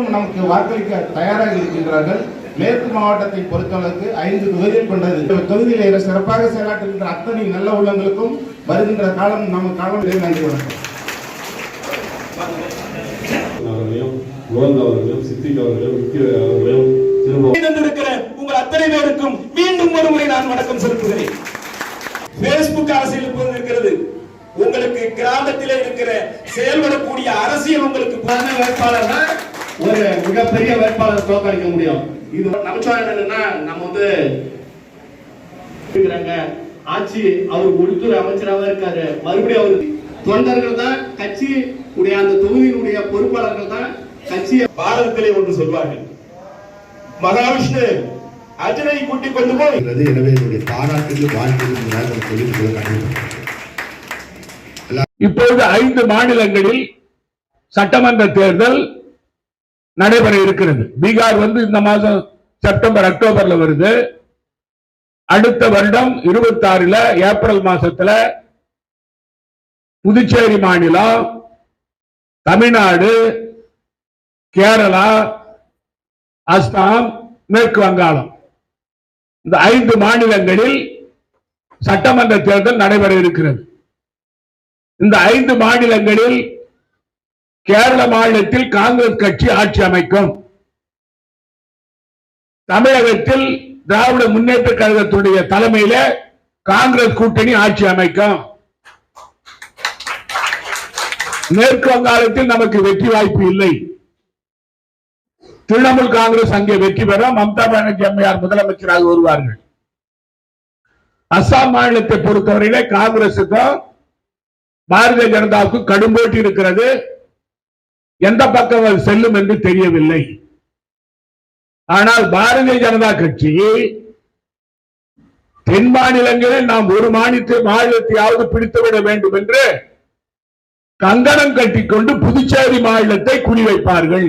நமக்கு வாக்களிக்க தயாராக இருக்கின்றார்கள். மேற்கு மாவட்டத்தை பொறுத்தளவுக்கு ஐந்து தொகுதிகள் கொண்டது. தொகுதியிலே சிறப்பாக செயலாற்றுகின்ற அத்தனை நல்ல உள்ளங்களுக்கும் வருகின்ற காலம் நம்ம காலம் நன்றி வணக்கம். அவர்களையும் கோவிந்த் அவர்களையும் சித்திக் அவர்களையும் விக்கி அவர்களையும் திரும்ப தந்திருக்கிற உங்கள் அத்தனை பேருக்கும் மீண்டும் ஒரு முறை நான் வணக்கம் செலுத்துகிறேன். பேஸ்புக் அரசியல் இருக்கிறது. உங்களுக்கு கிராமத்திலே இருக்கிற செயல்படக்கூடிய அரசியல் உங்களுக்கு வேட்பாளர் தான். ஒரு மிகப்பெரிய வேட்பாளர் தோற்கடிக்க முடியும். இது நமச்சிவாயம் என்னன்னா நம்ம வந்து இருக்கிறாங்க. ஆட்சி அவர் உள்துறை அமைச்சராக இருக்காரு. மறுபடியும் அவர் தொண்டர்கள் தான் கட்சி உடைய அந்த தொகுதியினுடைய பொறுப்பாளர்கள் தான் கட்சியை பாரதத்திலே ஒன்று சொல்வார்கள். மகாவிஷ்ணு அர்ஜுனை கூட்டிக் கொண்டு போய். எனவே என்னுடைய பாராட்டுக்கு வாழ்க்கையில். இப்பொழுது ஐந்து மாநிலங்களில் சட்டமன்ற தேர்தல் நடைபெற இருக்கிறது. பீகார் வந்து இந்த மாதம் செப்டம்பர் அக்டோபர்ல வருது. அடுத்த வருடம் இருபத்தி ஆறுல ஏப்ரல் மாசத்துல புதுச்சேரி மாநிலம் தமிழ்நாடு கேரளா அஸ்ஸாம் மேற்கு வங்காளம். இந்த ஐந்து மாநிலங்களில் சட்டமன்ற தேர்தல் நடைபெற இருக்கிறது. இந்த ஐந்து மாநிலங்களில் கேரள மாநிலத்தில் காங்கிரஸ் கட்சி ஆட்சி அமைக்கும். தமிழகத்தில் திராவிட முன்னேற்ற கழகத்துடைய தலைமையில காங்கிரஸ் கூட்டணி ஆட்சி அமைக்கும். மேற்கு வங்காளத்தில் நமக்கு வெற்றி வாய்ப்பு இல்லை. திரிணாமுல் காங்கிரஸ் அங்கே வெற்றி பெற மம்தா பானர்ஜி அம்மையார் முதலமைச்சராக வருவார்கள். அஸ்ஸாம் மாநிலத்தை பொறுத்தவரையிலே காங்கிரசுக்கும் பாரதிய ஜனதாவுக்கும் கடும் போட்டி இருக்கிறது. எந்த பக்கம் அது செல்லும் என்று தெரியவில்லை. ஆனால் பாரதிய ஜனதா கட்சி தென் மாநிலங்களில் நாம் ஒரு மாநிலத்தை மாநிலத்தையாவது பிடித்துவிட வேண்டும் என்று கங்கணம் கட்டிக்கொண்டு புதுச்சேரி மாநிலத்தை குறிவைப்பார்கள்.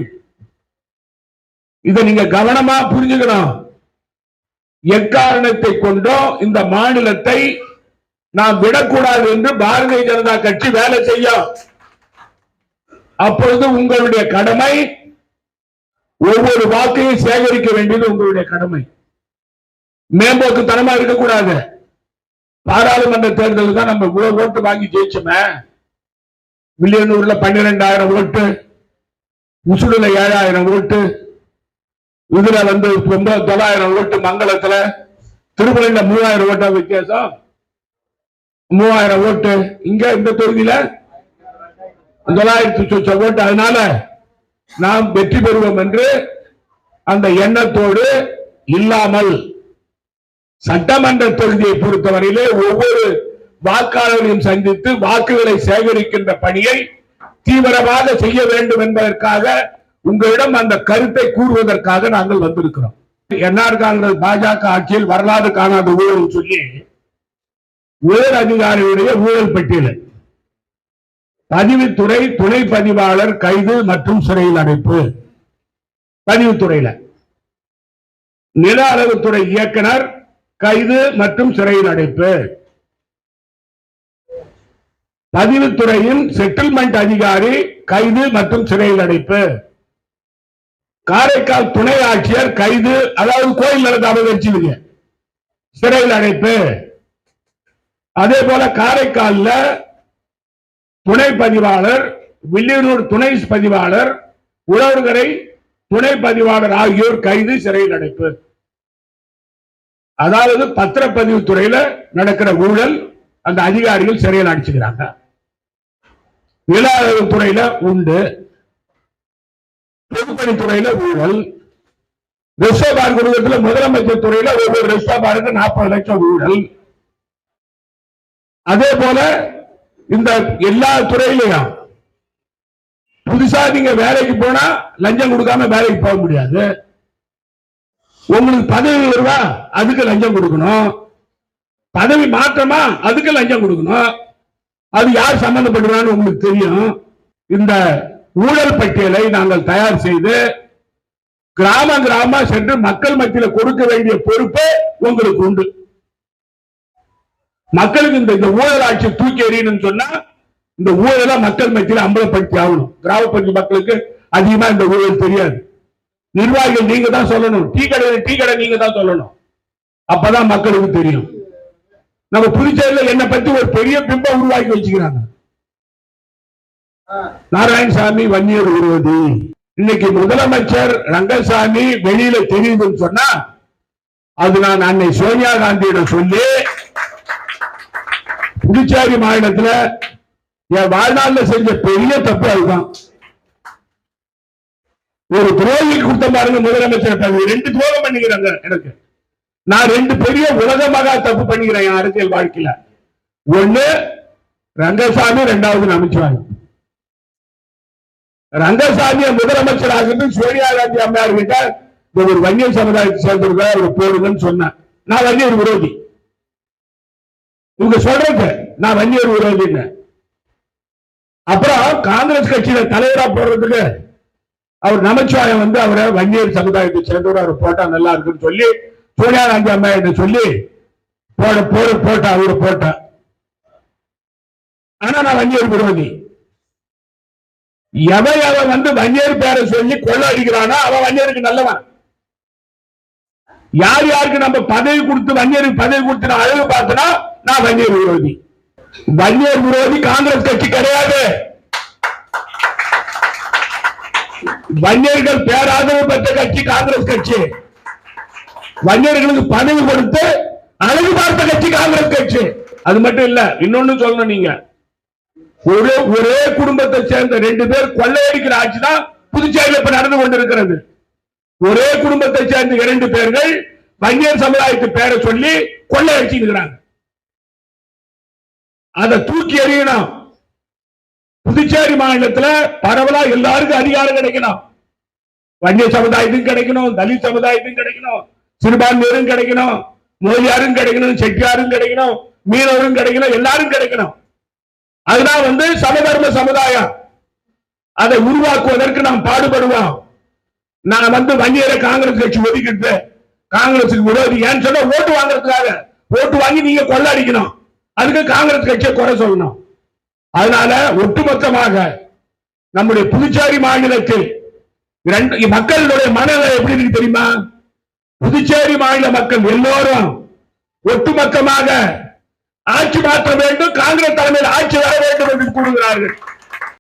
இதை நீங்க கவனமா புரிஞ்சுக்கணும். எக்காரணத்தை கொண்டோ இந்த மாநிலத்தை நாம் விடக்கூடாது என்று பாரதிய ஜனதா கட்சி வேலை செய்யும். அப்பொழுது உங்களுடைய கடமை ஒவ்வொரு வாக்கையும் சேகரிக்க வேண்டியது உங்களுடைய கடமை. மேம்போக்குத்தனமா இருக்கக்கூடாது. பாராளுமன்ற தேர்தலில் தான் நம்ம இவ்வளவு ஓட்டு வாங்கி ஜெயிச்சோமே. வில்லியனூர்ல பன்னிரெண்டாயிரம் ஓட்டு உசுடுல ஏழாயிரம் ஓட்டு இதுல வந்து ஒன்பது தொள்ளாயிரம் ஓட்டு மங்களத்துல திருப்பதியில மூவாயிரம் ஓட்டா வித்தியாசம். மூவாயிரம் ஓட்டு இங்க இந்த தொகுதியில தொள்ளாயிரத்தி சொச்ச ஓட்டு அதனால நாம் வெற்றி பெறுவோம் என்று அந்த எண்ணத்தோடு இல்லாமல் சட்டமன்ற தொகுதியை பொறுத்தவரையிலே ஒவ்வொரு வாக்காளரையும் சந்தித்து வாக்குகளை சேகரிக்கின்ற பணியை தீவிரமாக செய்ய வேண்டும் என்பதற்காக உங்களிடம் அந்த கருத்தை கூறுவதற்காக நாங்கள் வந்திருக்கிறோம். என்ஆர் காங்கிரஸ் பாஜக ஆட்சியில் வரலாறு காணாத ஊழல் சொல்லி உயர் அதிகாரியுடைய ஊழல் பட்டியல். பதிவுத்துறை துணை பதிவாளர் கைது மற்றும் சிறையில் அடைப்பு. பதிவுத்துறையில. நில அளவுத்துறை இயக்குனர் கைது மற்றும் சிறையில் அடைப்பு. பதிவுத்துறையின் செட்டில்மெண்ட் அதிகாரி கைது மற்றும் சிறையில் அடைப்பு. காரைக்கால் துணை ஆட்சியர் கைது அதாவது கோயில் நிலத்தை அபகரிச்சுங்க சிறையில் அடைப்பு. அதே போல காரைக்கால்ல துணை பதிவாளர் வில்லியனூர் துணை பதிவாளர் உழவர்கரை துணை பதிவாளர் ஆகியோர் கைது சிறையில் அடைப்பு. அதாவது பத்திரப்பதிவு துறையில நடக்கிற ஊழல் அந்த அதிகாரிகள் சிறையில் அடிச்சுக்கிறாங்க. நில துறையில உண்டு. பொதுப்பணித்துறையில ஊழல். ரிசர்வ் பேங்க் குடும்பத்தில் முதலமைச்சர் துறையில ஒவ்வொரு ரிசர்வ் பேங்க்கு நாற்பது லட்சம் ஊழல். அதே போல இந்த எல்லா துறையிலையும். புதுசா நீங்க வேலைக்கு போனா லஞ்சம் கொடுக்காம வேலைக்கு போக முடியாது. உங்களுக்கு பதவி வருவா அதுக்கு லஞ்சம் கொடுக்கணும். பதவி மாற்றமா அதுக்கு லஞ்சம் கொடுக்கணும். அது யார் சம்பந்தப்படுறான்னு உங்களுக்கு தெரியும். இந்த ஊழல் பட்டியலை நாங்கள் தயார் செய்து கிராம கிராம சென்று மக்கள் மத்தியில கொடுக்க வேண்டிய பொறுப்பு உங்களுக்கு உண்டு. மக்களுக்கு இந்த இந்த ஊழல் ஆட்சி தூக்கி எறியணும்னு சொன்னா இந்த ஊழலை மக்கள் மத்தியில அம்பலப்படுத்தி ஆகணும். கிராமப்பகுதி மக்களுக்கு அதிகமா இந்த ஊழல் தெரியாது. நிர்வாகிகள் நீங்க தான் சொல்லணும். டீ கடை டீ கடை நீங்க தான் சொல்லணும். அப்பதான் மக்களுக்கு தெரியும். நம்ம புதுச்சேரியில என்னை பத்தி ஒரு பெரிய பிம்பம் உருவாக்கி வச்சுக்கிறாங்க. நாராயணசாமி வன்னியர் உருவது இன்னைக்கு முதலமைச்சர் ரங்கசாமி வெளியில தெரியுதுன்னு சொன்னா அது நான் அன்னை சோனியா காந்தியிடம் சொல்லி புதுச்சேரி மாநிலத்துல என் வாழ்நாள்ல செஞ்ச பெரிய தப்பு அதுதான். ஒரு துரோகி கொடுத்த பாருங்க முதலமைச்சர் பதவி ரெண்டு துரோகம் பண்ணிக்கிறாங்க எனக்கு. நான் ரெண்டு பெரிய உலக மகா தப்பு பண்ணிக்கிறேன் என் அரசியல் வாழ்க்கையில. ஒண்ணு ரங்கசாமி ரெண்டாவது நமச்சிவாயம் ரங்கசாமியை முதலமைச்சர் ஆகிறது சோனியா காந்தி அம்மையார் கிட்ட ஒரு வன்னிய சமுதாயத்தை சேர்ந்தவங்க ஒரு போடுங்கன்னு சொன்னேன். நான் வன்னியர் விரோதி. இவங்க சொல்றது நான் வன்னியர் விரோதின்னு அப்புறம் காங்கிரஸ் கட்சியில தலைவரா போடுறதுக்கு அவர் நமச்சிவாயம் வந்து அவரை வன்னியர் சமுதாயத்தை சேர்ந்தவர். அவர் போட்டா நல்லா இருக்குன்னு சொல்லி சோனியா காந்தி அம்மா என்று சொல்லி போட போட போட்டா அவரு போட்டா. ஆனா நான் வன்னியர் விரோதி எவன் அவன் வந்து வன்னியர் பேரை சொல்லி கொள்ள அடிக்கிறானோ அவன் வன்னியருக்கு நல்லவன். யார் யாருக்கு நம்ம பதவி கொடுத்து வன்னியருக்கு பதவி கொடுத்து நான் அழகு பார்த்தனா நான் வன்னியர் விரோதி. வன்னியர் விரோதி காங்கிரஸ் கட்சி கிடையாது. வன்னியர்கள் பேராதரவு பெற்ற கட்சி காங்கிரஸ் கட்சி. வன்னியர்களுக்கு பதவி கொடுத்து அழகு பார்த்த கட்சி காங்கிரஸ் கட்சி. அது மட்டும் இல்ல இன்னொன்னு சொல்லணும் நீங்க. ஒரே ஒரே குடும்பத்தை சேர்ந்த ரெண்டு பேர் கொள்ளையடிக்கிற ஆட்சி தான் புதுச்சேரியில் இப்ப நடந்து கொண்டிருக்கிறது. ஒரே குடும்பத்தை சேர்ந்த இரண்டு பேர்கள் வன்னியர் சமுதாயத்து பேரை சொல்லி கொள்ளையடிச்சுக்கிறாங்க அதை தூக்கி எறியணும். புதுச்சேரி மாநிலத்தில் பரவலா எல்லாருக்கும் அதிகாரம் கிடைக்கணும். வன்னிய சமுதாயத்துக்கும் கிடைக்கணும் தலித் சமுதாயத்துக்கும் கிடைக்கணும் சிறுபான்மையரும் கிடைக்கணும் மோதியாரும் கிடைக்கணும் செட்டியாரும் கிடைக்கணும் மீனவரும் கிடைக்கணும் எல்லாரும் கிடைக்கணும். அதுதான் வந்து சமதர்ம சமுதாயம். அதை உருவாக்குவதற்கு நாம் பாடுபடுவோம். நான் வந்து வன்னியரை காங்கிரஸ் கட்சி ஒதுக்கிட்டு காங்கிரசுக்கு விரோதி. ஏன்னு சொன்னா ஓட்டு வாங்குறதுக்காக. ஓட்டு வாங்கி நீங்க கொள்ளடிக்கணும் அதுக்கு காங்கிரஸ் கட்சியை குறை சொல்லணும். அதனால ஒட்டுமொத்தமாக நம்முடைய புதுச்சேரி மாநிலத்தில் ரெண்டு மக்களுடைய மனநிலை எப்படி இருக்கு தெரியுமா? புதுச்சேரி மாநில மக்கள் எல்லோரும் ஒட்டுமொத்தமாக ஆட்சி மாற்ற வேண்டும் காங்கிரஸ் தலைமையில் ஆட்சி வர வேண்டும் என்று கூறுகிறார்கள்.